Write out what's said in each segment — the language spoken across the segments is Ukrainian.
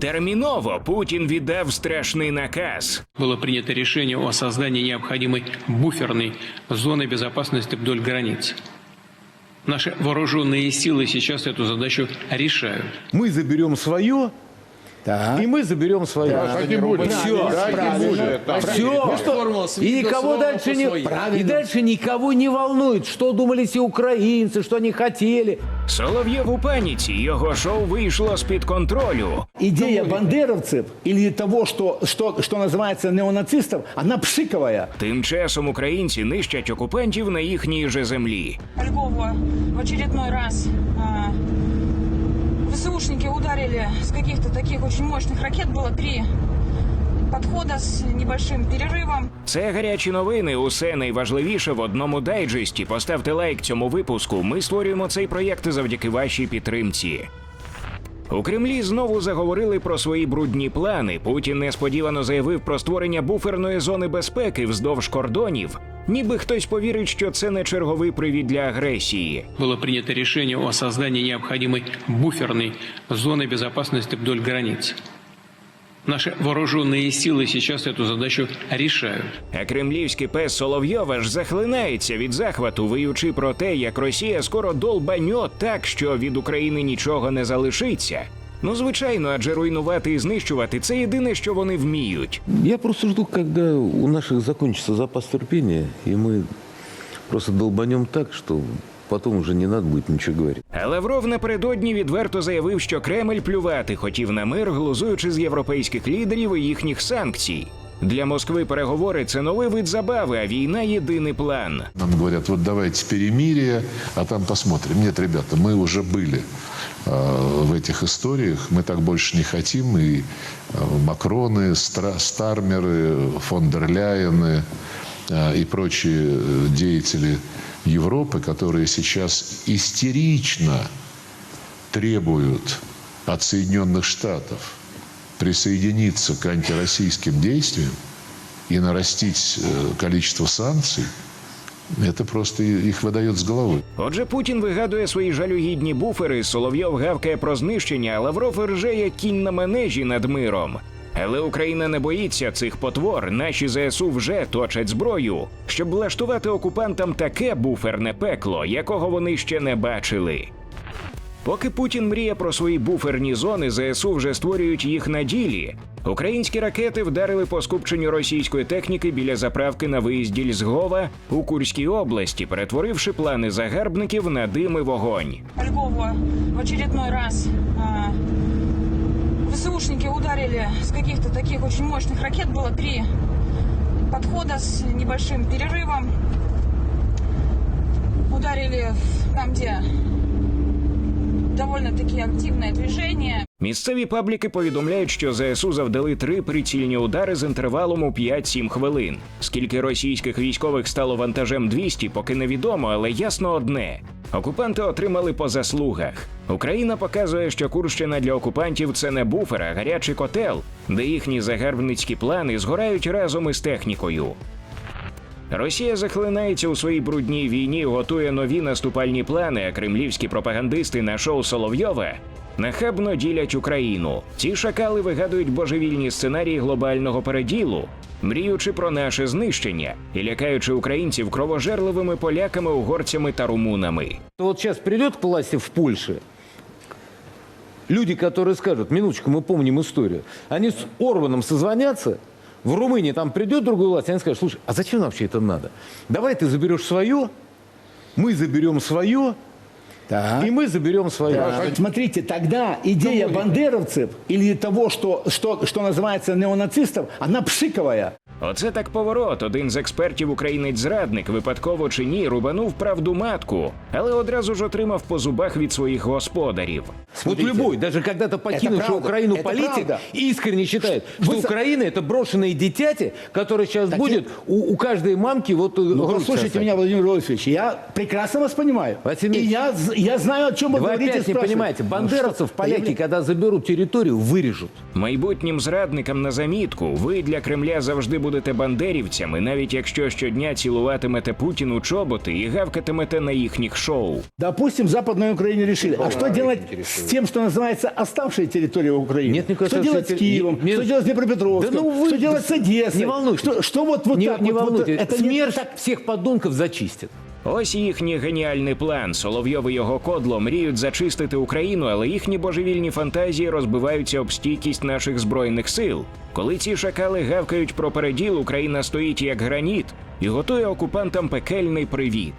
Терміново Путін віддав страшний наказ. было принято решение о создании необходимой буферной зоны безопасности вдоль границ. Наши вооруженные силы сейчас эту задачу решают. Мы заберем свое, Так. и мы заберем свое. Так и будет. Все. Так и будет. Все. И никого дальше не, и дальше никого не волнует, что думали все украинцы, что они хотели. Солов'єв у паніці. Його шоу вийшло з-під контролю. Идея бандеровцев или того, что, что, что называется неонацистов, она пшиковая. Тим часом українці нищать окупантів на їхній же землі. Львова в очередной раз а, ВСУшники ударили с каких-то таких очень мощных ракет. Было три подхода с небольшим перерывом. Це гарячі новини. Усе найважливіше в одному дайджесті. Поставте лайк цьому випуску. Ми створюємо цей проєкт завдяки вашій підтримці. У Кремлі знову заговорили про свої брудні плани. Путін несподівано заявив про створення буферної зони безпеки вздовж кордонів. Ніби хтось повірить, що це не черговий привід для агресії. Было принято решение о создании необходимой буферной зоны безопасности вдоль границ. Наши вооруженные силы сейчас эту задачу решают. А кремлівський пес Соловйова ж захлинається від захвату, виючи про те, як Росія скоро долбаньо так, що від України нічого не залишиться. Ну, звичайно, адже руйнувати і знищувати це єдине, що вони вміють. Я просто жду, коли у наших закінчиться запас терпіння, і ми просто долбанем так, що потім вже не треба буде нічого говорити. Лавров напередодні відверто заявив, що Кремль плювати хотів на мир, глузуючи з європейських лідерів і їхніх санкцій. Для Москви переговори це новий вид забави, а війна єдиний план. Нам говорят, вот давайте перемирие, а там посмотрим. Нет, ребята, мы уже были э, в этих историях, мы так больше не хотим. И э, Макроны, Стра- Стармеры, фон дер Ляйены э, и прочие э, деятели Европы, которые сейчас истерично требуют от Соединенных Штатов присоединиться к антироссийским действиям и нарастить э, количество санкций, это просто и- их выдает с головы. Отже, Путін вигадує свої жалюгідні буфери, Соловйов гавкає про знищення, а Лавров рже як кінь на манежі над миром. Але Україна не боїться цих потвор. Наші ЗСУ вже точать зброю, щоб влаштувати окупантам таке буферне пекло, якого вони ще не бачили. Поки Путін мріє про свої буферні зони, ЗСУ вже створюють їх на ділі. Українські ракети вдарили по скупченню російської техніки біля заправки на виїзді Льзгова у Курській області, перетворивши плани загарбників на дим і вогонь. Львова в очередной раз а, ВСУшники ударили с каких-то таких очень мощных ракет. Было три подхода с небольшим перерывом. Ударили в- там, где довольно-таки активное движение. Місцеві пабліки повідомляють, що ЗСУ завдали три прицільні удари з інтервалом у 5-7 хвилин. Скільки російських військових стало вантажем 200, поки невідомо, але ясно одне: окупанти отримали по заслугах. Україна показує, що Курщина для окупантів це не буфер, а гарячий котел, де їхні загарбницькі плани згорають разом із технікою. Росія захлинається у своїй брудній війні, готує нові наступальні плани, а кремлівські пропагандисти на шоу Соловйова нахабно ділять Україну. Ці шакали вигадують божевільні сценарії глобального переділу, мріючи про наше знищення і лякаючи українців кровожерливими поляками, угорцями та румунами. Вот сейчас придет к власти в Польше люди, которые скажут, минуточку, мы помним историю, они с Орбаном созвонятся, в Румынии там придет другой власть, они скажут, слушай, а зачем нам вообще это надо? Давай ты заберешь свое, мы заберем свое, Так. и мы заберем свое. Так. Смотрите, тогда идея бандеровцев или того, что, что, что называется неонацистов, она пшиковая. Оце так поворот. Один з експертів українець-зрадник, випадково чи ні, рубанув правду матку, але одразу ж отримав по зубах від своїх господарів. Вот любой, даже когда-то покинувший правда, Украину это политик, правда. искренне считает, что Вы со- Украина это брошенные дитяти, которые сейчас Так будет у, у каждой мамки вот Ну, грудь послушайте сосать. меня, Владимир Владимирович, я прекрасно вас понимаю. Василий И Ильич, я, з- я знаю, о чем вы Вы говорите. опять не спрашиваете. понимаете, Ну бандеровцев что, поляки, понимаете? когда заберут территорию, вырежут. Майбутнім зрадникам на замітку ви для Кремля завжди будете бандерівцями, навіть якщо щодня цілуватимете Путіну чоботи і гавкатимете на їхніх шоу. Допустим, в Западной Украине решили. А что делать с тем, что называется оставшие территории Украины? Нет никакой что делать с оставшей терри- Киевом? Нет. Что делать с Днепропетровском? Да ну вы- что делать с Одессой? Не волнуйтесь. Что, что вот, вот не, так не вот, вот волнуйтесь, это не смерть так всех подонков зачистит. Ось їхній геніальний план. Соловйов його кодло мріють зачистити Україну, але їхні божевільні фантазії розбиваються об стійкість наших збройних сил. Коли ці шакали гавкають про переділ, Україна стоїть як граніт і готує окупантам пекельний привіт.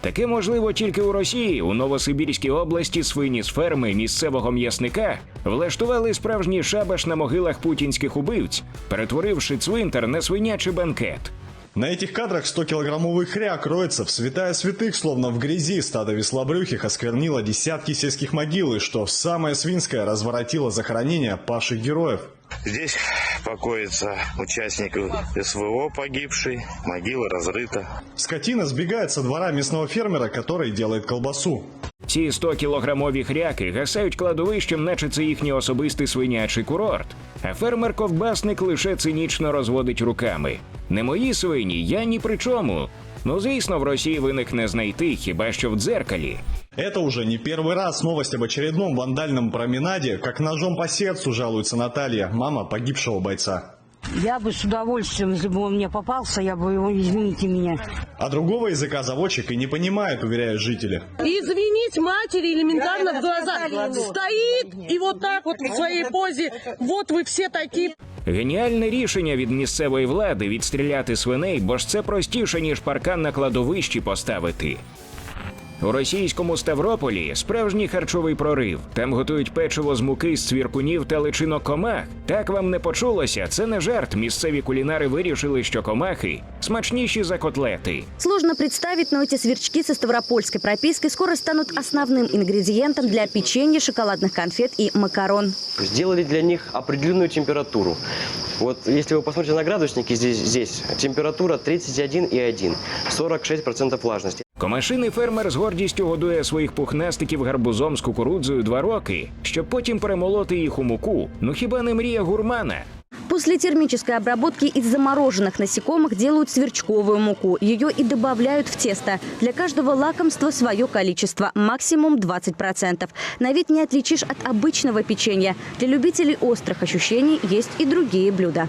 Таке можливо тільки у Росії. У Новосибірській області свині з ферми місцевого м'ясника влаштували справжній шабаш на могилах путінських убивць, перетворивши цвинтар на свинячий банкет. На этих кадрах 100-килограммовый хряк роется в святая святых, словно в грязи стадо веслобрюхих осквернило десятки сельских могил, и что самое свинское разворотило захоронение павших героев. Здесь покоится участник СВО погибший, могила разрыта. Скотина сбегает со двора мясного фермера, который делает колбасу. Ці 100-кілограмові хряки гасають кладовищем, наче це їхній особистий свинячий курорт. А фермер-ковбасник лише цинічно розводить руками. Не мої свині, я ні при чому. Ну, звісно, в Росії виник не знайти, хіба що в дзеркалі. Это уже не первый раз новость об очередном вандальном променаде, как ножом по сердцу жалуется Наталья, мама погибшего бойца. Я бы с удовольствием, если бы он мне попался, я бы его, извините меня. А другого языка заводчик и не понимает, уверяют жители. Извинить матери элементарно в глаза. Стоит и вот так вот в своей позе. Вот вы все такие. Геніальне рішення від місцевої влади відстріляти свиней, бо ж це простіше, ніж паркан на кладовищі поставити. У російському Ставрополі справжній харчовий прорив. Там готують печиво з муки з цвіркунів та личинок комах. Так вам не почулося. Це не жарт. Місцеві кулінари вирішили, що комахи смачніші за котлети. Сложно представить, но эти сверчки со ставропольской пропиской скоро станут основным ингредиентом для печенья, шоколадных конфет и макарон. Сделали для них определенную температуру. Вот если вы посмотрите на градусники здесь, здесь температура 31,1, 46% влажности. Комашиний фермер з гордістю годує своїх пухнастиків гарбузом з кукурудзою два роки, щоб потім перемолоти їх у муку. Ну хіба не мрія гурмана? После термической обработки из замороженных насекомых делают сверчковую муку. Ее и добавляют в тесто. Для каждого лакомства свое количество, максимум 20%. На вид не отличишь от обычного печенья. Для любителей острых ощущений есть и другие блюда.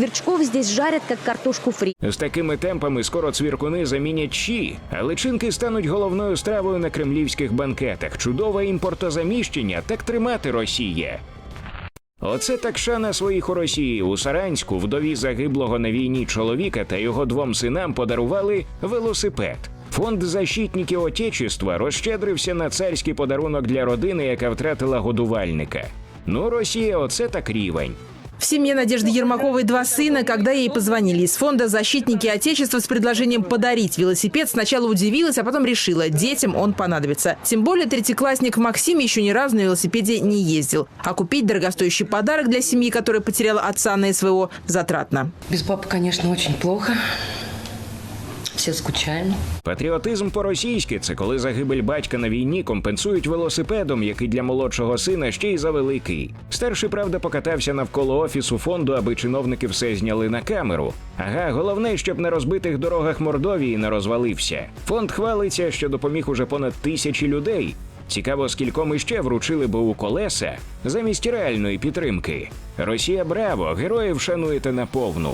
Сверчков здесь жарят, как картошку фри. З такими темпами скоро цвіркуни замінять щі, а личинки стануть головною стравою на кремлівських банкетах. Чудове імпортозаміщення, так тримати Росія. Оце так шана своїх у Росії. У Саранську вдові загиблого на війні чоловіка та його двом синам подарували велосипед. Фонд защитників Отечества розщедрився на царський подарунок для родини, яка втратила годувальника. Ну, Росія, оце так рівень. В семье Надежды Ермаковой два сына. Когда ей позвонили из фонда «Защитники Отечества» с предложением подарить велосипед, сначала удивилась, а потом решила, детям он понадобится. Тем более третьеклассник Максим еще ни разу на велосипеде не ездил. А купить дорогостоящий подарок для семьи, которая потеряла отца на СВО, затратно. Без папы, конечно, очень плохо. Все скучаем. Патріотизм по-російськи це коли загибель батька на війні компенсують велосипедом, який для молодшого сина ще й завеликий. Старший, правда, покатався навколо офісу фонду, аби чиновники все зняли на камеру. Ага, головне, щоб на розбитих дорогах Мордовії не розвалився. Фонд хвалиться, що допоміг уже понад тисячі людей. Цікаво, скільком іще вручили би у колеса замість реальної підтримки. Росія браво, героїв шануєте наповну.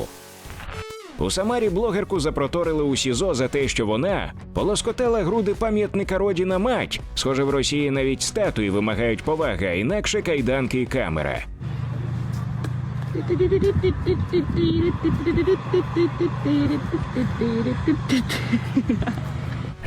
У Самарі блогерку запроторили у СІЗО за те, що вона полоскотала груди пам'ятника Родіна мать. Схоже, в Росії навіть статуї вимагають поваги, а інакше кайданки і камера.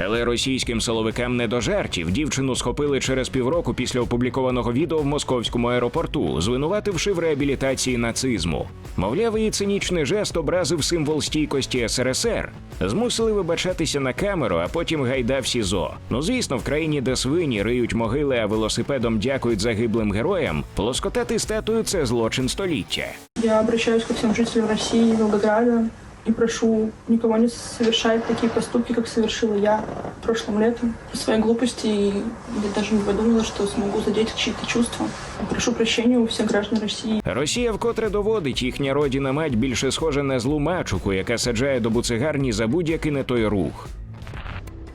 Але російським силовикам не до жартів. Дівчину схопили через півроку після опублікованого відео в московському аеропорту, звинувативши в реабілітації нацизму. Мовляв, її цинічний жест образив символ стійкості СРСР. Змусили вибачатися на камеру, а потім гайда в СІЗО. Ну звісно, в країні, де свині риють могили, а велосипедом дякують загиблим героям, полоскотати статую це злочин століття. Я обращаюсь ко всем жителям и Волгограда. И прошу никого не совершать такие поступки, как совершила я прошлым летом. По своей глупости я даже не подумала, что смогу задеть чьи-то чувства. Прошу прощения у всех граждан России. Росія вкотре доводить їхня родина мать більше схожа на злу мачуху, яка саджає до буцигарні за будь-який не той рух.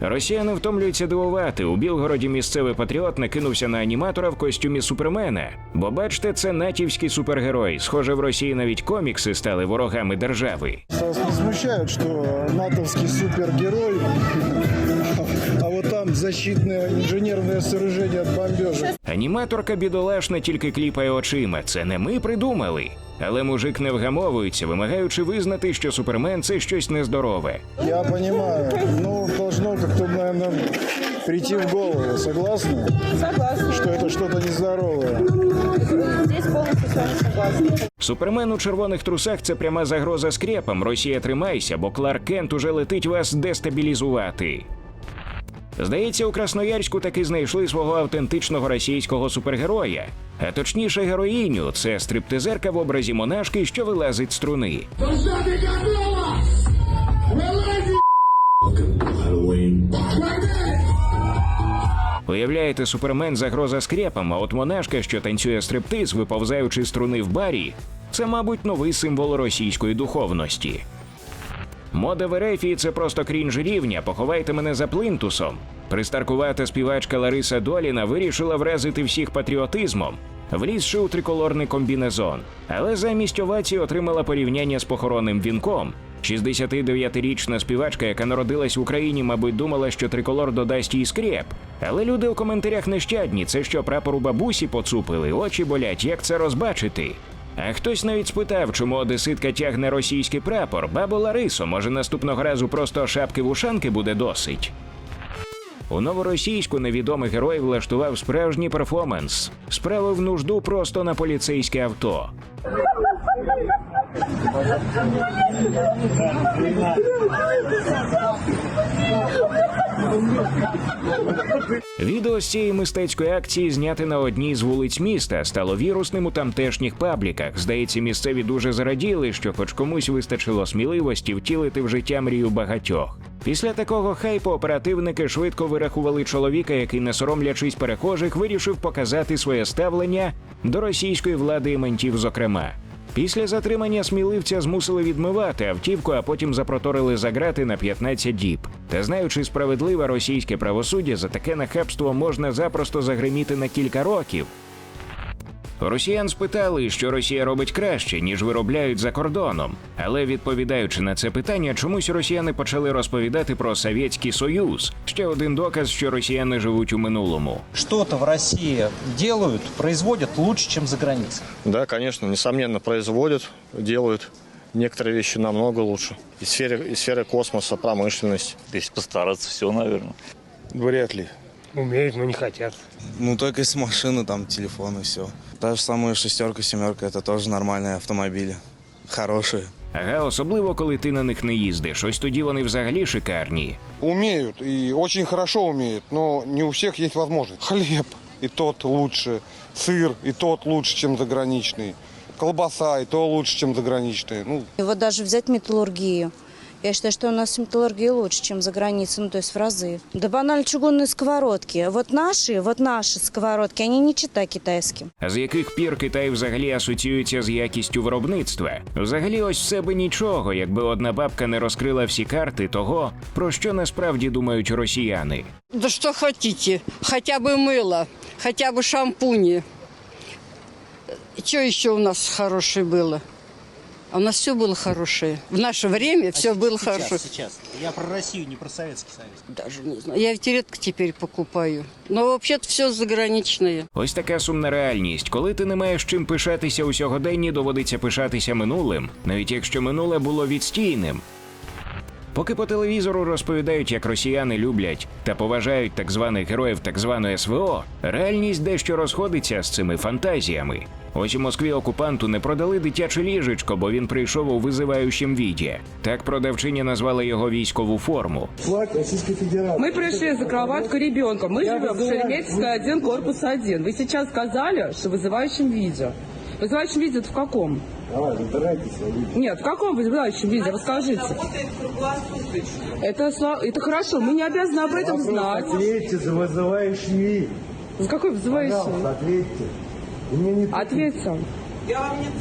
Росіяни втомлюються дивувати. У Білгороді місцевий патріот накинувся на аніматора в костюмі супермена. Бо бачите, це натівський супергерой. Схоже, в Росії навіть комікси стали ворогами держави. Вас не смущает, что натовский супергерой, а вот там защитное инженерное сооружение от бомбежек. Аніматорка бідолашна тільки кліпає очима. Це не ми придумали. Але мужик не вгамовується, вимагаючи визнати, що супермен це щось нездорове. Я понимаю, ну, наверное, прийти в голову. Согласны? Согласна. Что это что-то нездоровое. Здесь полностью с вами согласна. Супермен у червоних трусах це пряма загроза скрепам. Росія тримайся, бо Кларк Кент уже летить вас дестабілізувати. Здається, у Красноярську таки знайшли свого автентичного російського супергероя, а точніше героїню це стриптизерка в образі монашки, що вилазить з струни. Уявляєте, супермен загроза скрепам, а от монашка, що танцює стриптиз, виповзаючи струни в барі, це, мабуть, новий символ російської духовності. Мода в Ерефії – це просто крінж рівня. Поховайте мене за плинтусом. Пристаркувата співачка Лариса Доліна вирішила вразити всіх патріотизмом, влізши у триколорний комбінезон. Але замість овації отримала порівняння з похоронним вінком. 69-річна співачка, яка народилась в Україні, мабуть, думала, що триколор додасть їй скреп. Але люди у коментарях нещадні. Це що прапор у бабусі поцупили, очі болять, як це розбачити. А хтось навіть спитав, чому одеситка тягне російський прапор. Бабо Ларисо, може наступного разу просто шапки вушанки буде досить. У новоросійську невідомий герой влаштував справжній перформанс. Справив нужду просто на поліцейське авто. Відео з цієї мистецької акції зняте на одній з вулиць міста стало вірусним у тамтешніх пабліках. Здається, місцеві дуже зараділи, що хоч комусь вистачило сміливості втілити в життя мрію багатьох. Після такого хайпу оперативники швидко вирахували чоловіка, який, не соромлячись перехожих, вирішив показати своє ставлення до російської влади і ментів, зокрема. Після затримання сміливця змусили відмивати автівку, а потім запроторили за грати на 15 діб. Та знаючи справедливе російське правосуддя, за таке нахабство можна запросто загриміти на кілька років. У Росіян спитали, що Росія робить краще, ніж виробляють за кордоном. Але відповідаючи на це питання, чомусь росіяни почали розповідати про Совєтський Союз. Ще один доказ, що росіяни живуть у минулому. Что-то в России делают, производят лучше, чем за границей. Да, конечно, несомненно, производят, делают. Некоторые вещи намного лучше. И сферы, и сферы космоса, промышленность. Если постараться, все, наверное. Вряд ли. Умеют, но не хотят. Ну, только с машины, там, телефон и все. Та же самая шестерка, семерка, это тоже нормальные автомобили. Хорошие. Ага, особливо коли ти на них не їздиш. Ось тоді вони взагалі шикарні. Умеют и очень хорошо умеют, но не у всех есть возможность. Хлеб и тот лучше, сыр и тот лучше, чем заграничный, колбаса и то лучше, чем заграничный. Ну, И вот даже взять металлургию. Я считаю, что у нас металлургия лучше, чем за границей, ну то есть в разы. Да банально чугунные сковородки. Вот наши, вот наши сковородки, они не чита китайским. А з яких пір Китай взагалі асоціюється з якістю виробництва? Взагалі, ось все би нічого, якби одна бабка не розкрила всі карти того, про що насправді думають росіяни. Да что хотите, хотя бы мыло, хотя бы шампуни. Что еще у нас хорошее было? А у нас все было хорошее. В наше время все было сейчас, хорошо. Сейчас. Я про Россию, не про Советский Союз. Даже не знаю. Я ведь редко теперь покупаю. Но вообще-то все заграничное. Ось така сумна реальність. Коли ти не маєш чим пишатися у сьогоденні, доводиться пишатися минулим, навіть якщо минуле було відстійним. Поки по телевізору розповідають, як росіяни люблять та поважають так званих героїв так званої СВО, реальність дещо розходиться з цими фантазіями. Ось у Москві окупанту не продали дитяче ліжечко, бо він прийшов у визиваючім віді. Так продавчиня назвала його військову форму. Флаг Российской Федерации. Мы пришли за кроватку ребенка. Мы живем в Шереметьевской 1, корпус 1. Вы сейчас сказали, что в вызывающем виде. В вызывающем виде это в каком? Давай, в интернете все Нет, в каком вызывающем виде? Расскажите. Это, сла- это хорошо, мы не обязаны об этом знать. Ответьте за вызывающий вид. За какой вызывающий? Пожалуйста, ответьте. Вы мне не Ответь сам.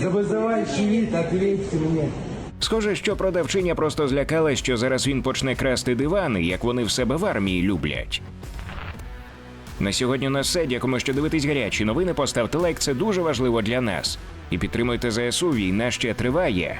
За вызывающий вид ответьте мне. Схоже, що продавчиня просто злякалась, що зараз він почне красти дивани, як вони в себе в армії люблять. На сьогодні у нас все. Дякуємо, що дивитесь гарячі новини. Поставте лайк, це дуже важливо для нас. І підтримуйте ЗСУ. Війна ще триває.